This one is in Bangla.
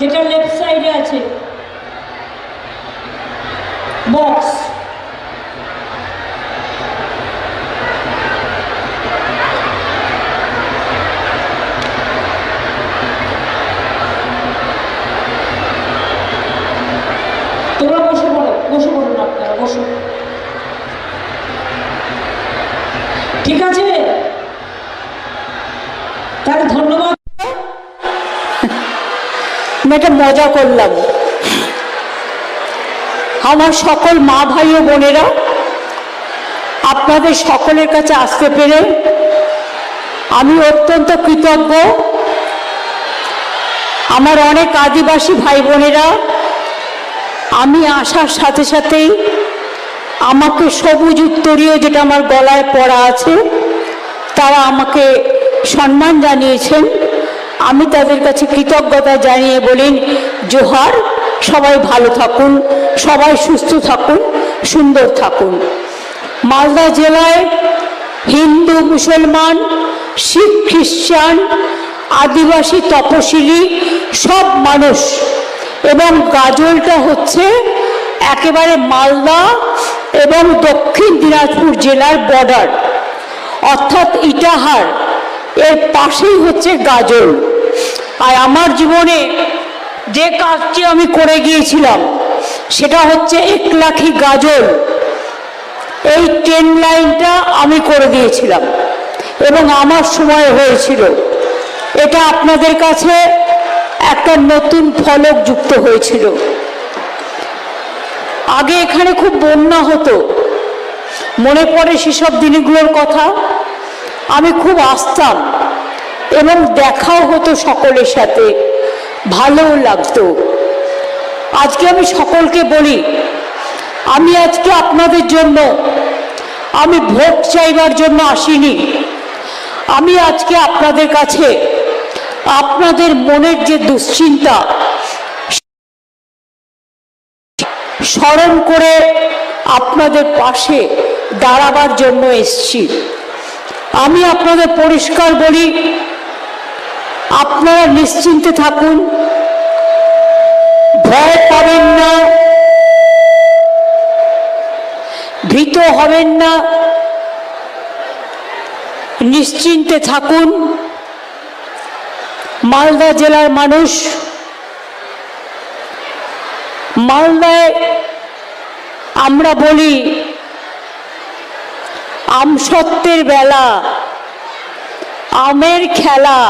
যেটা লেফট সাইডে আছে। বক্স তোমরা আপনারা ঠিক আছে? তাহলে ধন্যবাদ। আমি একটা মজা করলাম। আমার সকল মা, ভাই ও বোনেরা, আপনাদের সকলের কাছে আসতে পেরে আমি অত্যন্ত কৃতজ্ঞ। আমার অনেক আদিবাসী ভাই বোনেরা, আমি আসার সাথে সাথেই আমাকে সবুজ উত্তরীয় যেটা আমার গলায় পড়া আছে, তারা আমাকে সম্মান জানিয়েছেন। আমি তাদের কাছে কৃতজ্ঞতা জানিয়ে বলেন, জোহার, সবাই ভালো থাকুন, সবাই সুস্থ থাকুন, সুন্দর থাকুন। মালদা জেলায় হিন্দু, মুসলমান, শিখ, খ্রিস্টান, আদিবাসী, তপশিলি, সব মানুষ। এবং গাজলটা হচ্ছে একেবারে মালদা এবং দক্ষিণ দিনাজপুর জেলার বর্ডার অর্থাৎ ইটাহার। এর পাশেই হচ্ছে গাজল আর আমার জীবনে যে কাজটি আমি করে গিয়েছিলাম, সেটা হচ্ছে এক লাখি গাজল এই ট্রেন লাইনটা আমি করে দিয়েছিলাম এবং আমার সময় হয়েছিল। এটা আপনাদের কাছে একটা নতুন ফলক যুক্ত হয়েছিল। আগে এখানে খুব বন্যা হতো। মনে পড়ে সেসব দিনগুলোর কথা। আমি খুব আসতাম এবং দেখাও হতো সকলের সাথে, ভালোও লাগতো। আজকে আমি সকলকে বলি, আমি আজকে আপনাদের জন্য, আমি ভোট চাইবার জন্য আসিনি। আমি আজকে আপনাদের কাছে আপনাদের মনের যে দুশ্চিন্তা, স্মরণ করে আপনাদের পাশে দাঁড়াবার জন্য এসছি। আমি আপনাদের পরিষ্কার বলি, আপনারা নিশ্চিন্তে থাকুন। ভয় পাবেন না। ভীত হবেন না। নিশ্চিন্তে থাকুন। মালদা জেলার মানুষ, মালদায় আমরা বলি আমসত্বের বেলা আমের খেলা।